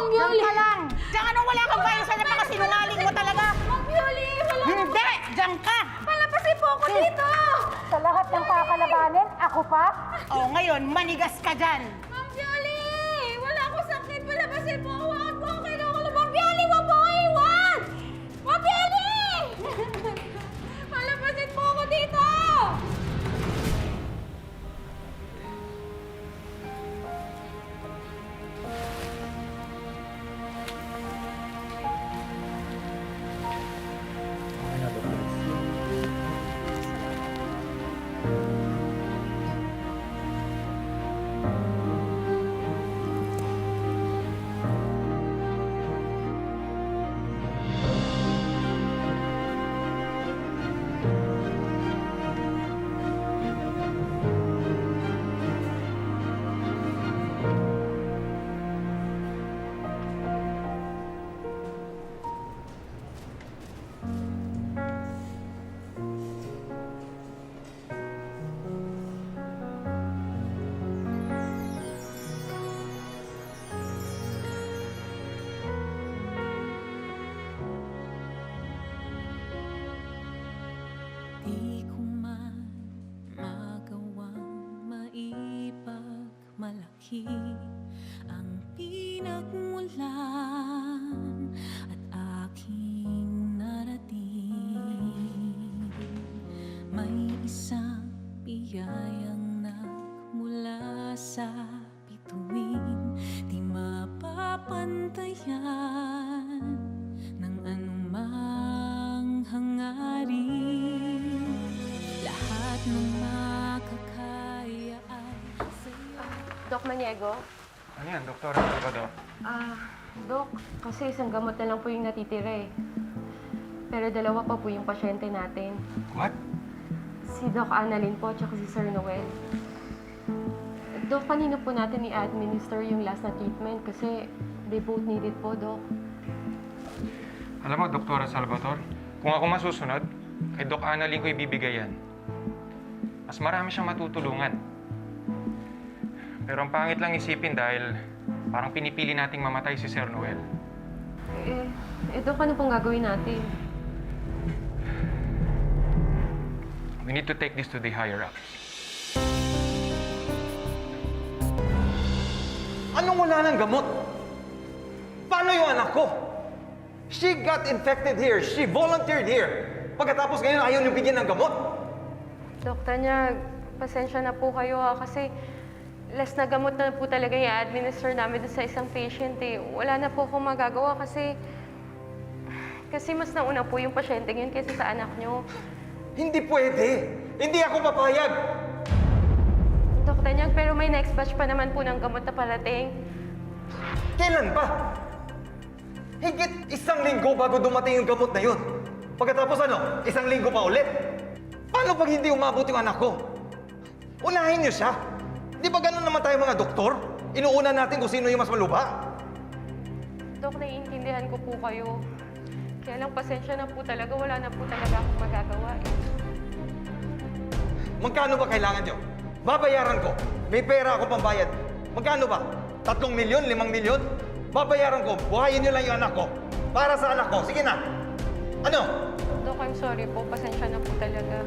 Ma'am Diyan Yuli! ka lang! Diyan ka nung wala kang kayo sa napakasinungaling mo talaga! Ma'am Yuli! Wala Hindi! Diyan ka! Palapasin po ako dito! Sa lahat ng kakalabanin, ako pa? O ngayon, manigas ka dyan! Di magawang maipagmalaki ang pinagmulan at aking narating. May isang biyayang nagmula sa bituin, di mapapantayan Doc Maniego? Ano yan, Doktor Salvador? Ah, Doc, kasi isang gamot na lang po yung natitira eh. Pero dalawa pa po yung pasyente natin. What? Si Doc Annalyn po, tsaka si Sir Noel. Doc, kanina po natin i-administer yung last na treatment kasi they both need it po, Doc. Alam mo, Doktora Salvador, kung ako masusunod, kay Doc Annalyn ko ibibigay yan. Mas marami siyang matutulungan. Pero ang pangit lang isipin dahil parang pinipili nating mamatay si Sir Noel. Eh, eh Doc, ano pong gagawin natin? We need to take this to the higher ups. Anong wala ng gamot? Paano yung anak ko? She got infected here. She volunteered here. Pagkatapos ngayon, ayaw niyo bigyan ng gamot. Doktor niya, pasensya na po kayo ha, kasi last na gamot na po talaga i-administer namin dun sa isang patient eh. Wala na po akong magagawa kasi... Kasi mas nauna po yung pasyente ngayon kaysa sa anak niyo. Hindi pwede. Hindi ako papayag. Niya, pero may next batch pa naman po ng gamot na parating. Kailan pa? Higit isang linggo bago dumating yung gamot na yun. Pagkatapos ano, isang linggo pa ulit. Paano pag hindi umabot yung anak ko? Unahin niyo siya. Di ba ganun naman tayo mga doktor? Inuuna natin kung sino yung mas maluba. Dok, naiintindihan ko po kayo. Kaya lang pasensya na po talaga, wala na po talaga akong magagawa eh. Magkano ba kailangan nyo? Babayaran ko. May pera ako pambayad. Magkano ba? Tatlong milyon? Limang milyon? Babayaran ko. Buhayin nyo lang yung anak ko. Para sa anak ko. Sige na. Ano? Dok, I'm sorry po, pasensya na po talaga.